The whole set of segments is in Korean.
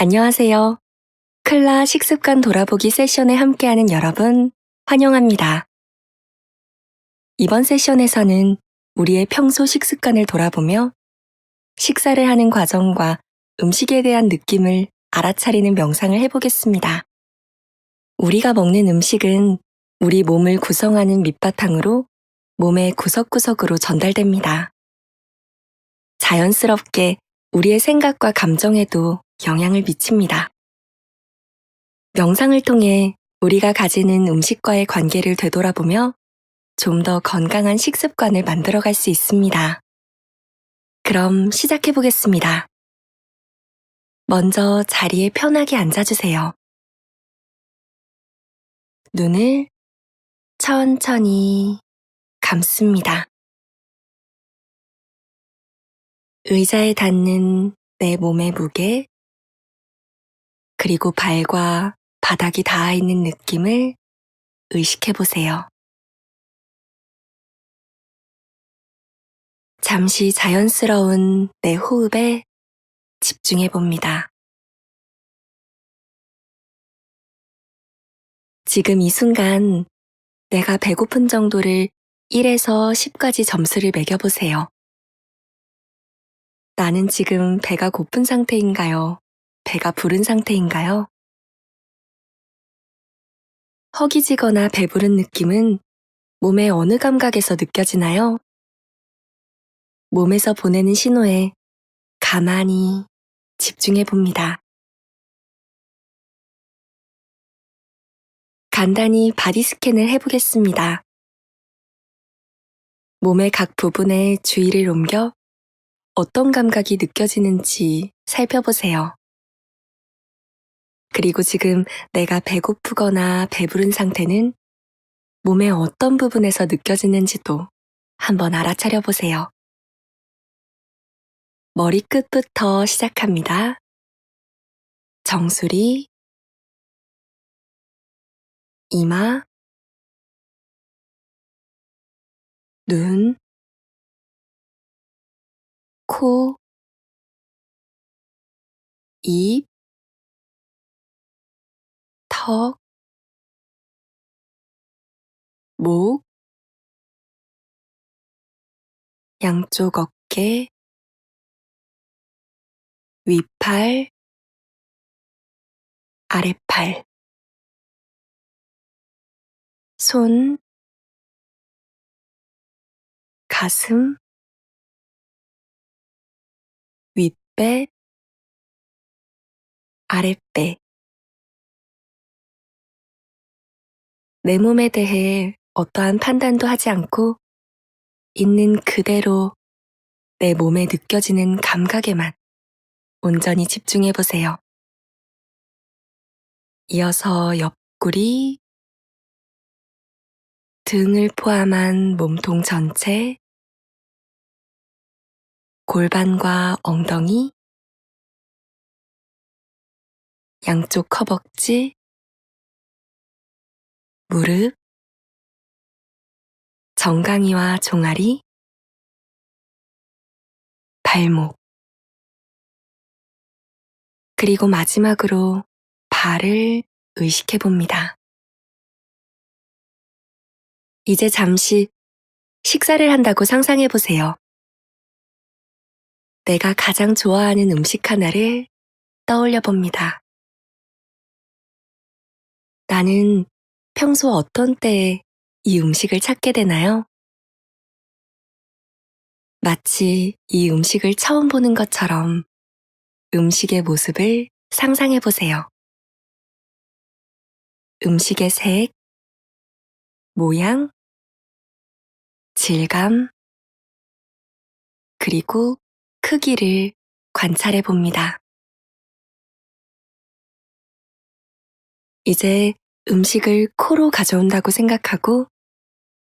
안녕하세요. 클라 식습관 돌아보기 세션에 함께하는 여러분, 환영합니다. 이번 세션에서는 우리의 평소 식습관을 돌아보며 식사를 하는 과정과 음식에 대한 느낌을 알아차리는 명상을 해보겠습니다. 우리가 먹는 음식은 우리 몸을 구성하는 밑바탕으로 몸의 구석구석으로 전달됩니다. 자연스럽게 우리의 생각과 감정에도 영향을 미칩니다. 명상을 통해 우리가 가지는 음식과의 관계를 되돌아보며 좀 더 건강한 식습관을 만들어갈 수 있습니다. 그럼 시작해 보겠습니다. 먼저 자리에 편하게 앉아주세요. 눈을 천천히 감습니다. 의자에 닿는 내 몸의 무게, 그리고 발과 바닥이 닿아 있는 느낌을 의식해 보세요. 잠시 자연스러운 내 호흡에 집중해 봅니다. 지금 이 순간 내가 배고픈 정도를 1에서 10까지 점수를 매겨보세요. 나는 지금 배가 고픈 상태인가요? 배가 부른 상태인가요? 허기지거나 배부른 느낌은 몸의 어느 감각에서 느껴지나요? 몸에서 보내는 신호에 가만히 집중해 봅니다. 간단히 바디 스캔을 해보겠습니다. 몸의 각 부분에 주의를 옮겨 어떤 감각이 느껴지는지 살펴보세요. 그리고 지금 내가 배고프거나 배부른 상태는 몸의 어떤 부분에서 느껴지는지도 한번 알아차려 보세요. 머리끝부터 시작합니다. 정수리, 이마, 눈, 코, 입, 턱, 목, 양쪽 어깨, 위팔, 아랫팔, 손, 가슴, 윗배, 아랫배. 내 몸에 대해 어떠한 판단도 하지 않고 있는 그대로 내 몸에 느껴지는 감각에만 온전히 집중해 보세요. 이어서 옆구리, 등을 포함한 몸통 전체, 골반과 엉덩이, 양쪽 허벅지, 무릎, 정강이와 종아리, 발목, 그리고 마지막으로 발을 의식해 봅니다. 이제 잠시 식사를 한다고 상상해 보세요. 내가 가장 좋아하는 음식 하나를 떠올려 봅니다. 나는 평소 어떤 때에 이 음식을 찾게 되나요? 마치 이 음식을 처음 보는 것처럼 음식의 모습을 상상해 보세요. 음식의 색, 모양, 질감, 그리고 크기를 관찰해 봅니다. 이제 음식을 코로 가져온다고 생각하고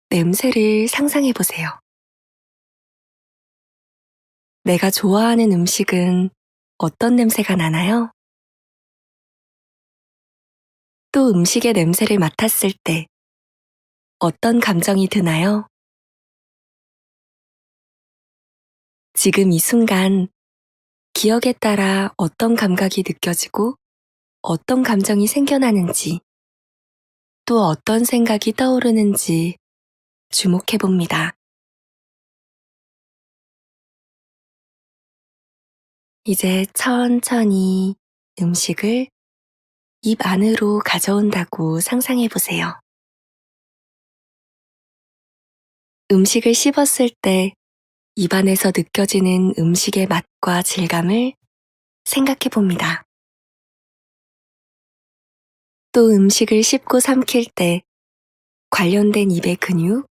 냄새를 상상해 보세요. 내가 좋아하는 음식은 어떤 냄새가 나나요? 또 음식의 냄새를 맡았을 때 어떤 감정이 드나요? 지금 이 순간 기억에 따라 어떤 감각이 느껴지고 어떤 감정이 생겨나는지 또 어떤 생각이 떠오르는지 주목해 봅니다. 이제 천천히 음식을 입 안으로 가져온다고 상상해 보세요. 음식을 씹었을 때 입안에서 느껴지는 음식의 맛과 질감을 생각해 봅니다. 또 음식을 씹고 삼킬 때 관련된 입의 근육,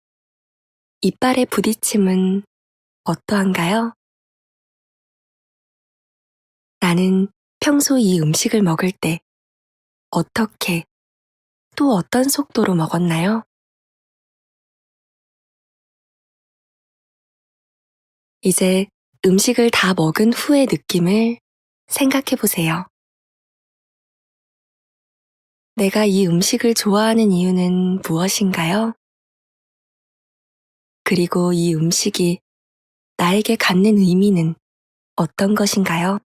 이빨의 부딪힘은 어떠한가요? 나는 평소 이 음식을 먹을 때 어떻게 또 어떤 속도로 먹었나요? 이제 음식을 다 먹은 후의 느낌을 생각해 보세요. 내가 이 음식을 좋아하는 이유는 무엇인가요? 그리고 이 음식이 나에게 갖는 의미는 어떤 것인가요?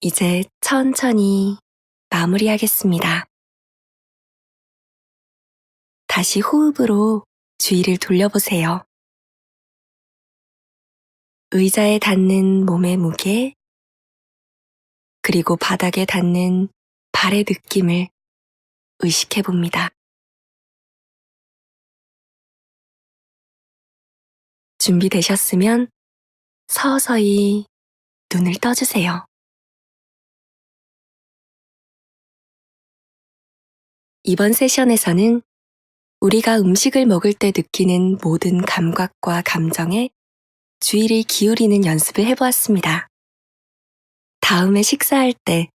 이제 천천히 마무리하겠습니다. 다시 호흡으로 주의를 돌려보세요. 의자에 닿는 몸의 무게, 그리고 바닥에 닿는 발의 느낌을 의식해 봅니다. 준비되셨으면 서서히 눈을 떠주세요. 이번 세션에서는 우리가 음식을 먹을 때 느끼는 모든 감각과 감정에 주의를 기울이는 연습을 해보았습니다. 다음에 식사할 때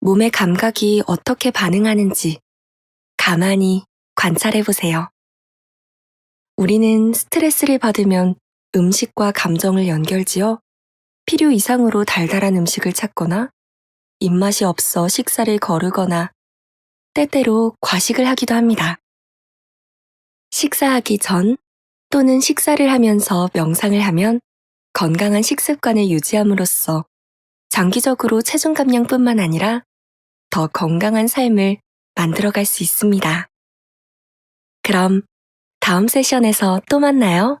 몸의 감각이 어떻게 반응하는지 가만히 관찰해 보세요. 우리는 스트레스를 받으면 음식과 감정을 연결지어 필요 이상으로 달달한 음식을 찾거나 입맛이 없어 식사를 거르거나 때때로 과식을 하기도 합니다. 식사하기 전 또는 식사를 하면서 명상을 하면 건강한 식습관을 유지함으로써 장기적으로 체중 감량뿐만 아니라 더 건강한 삶을 만들어갈 수 있습니다. 그럼 다음 세션에서 또 만나요.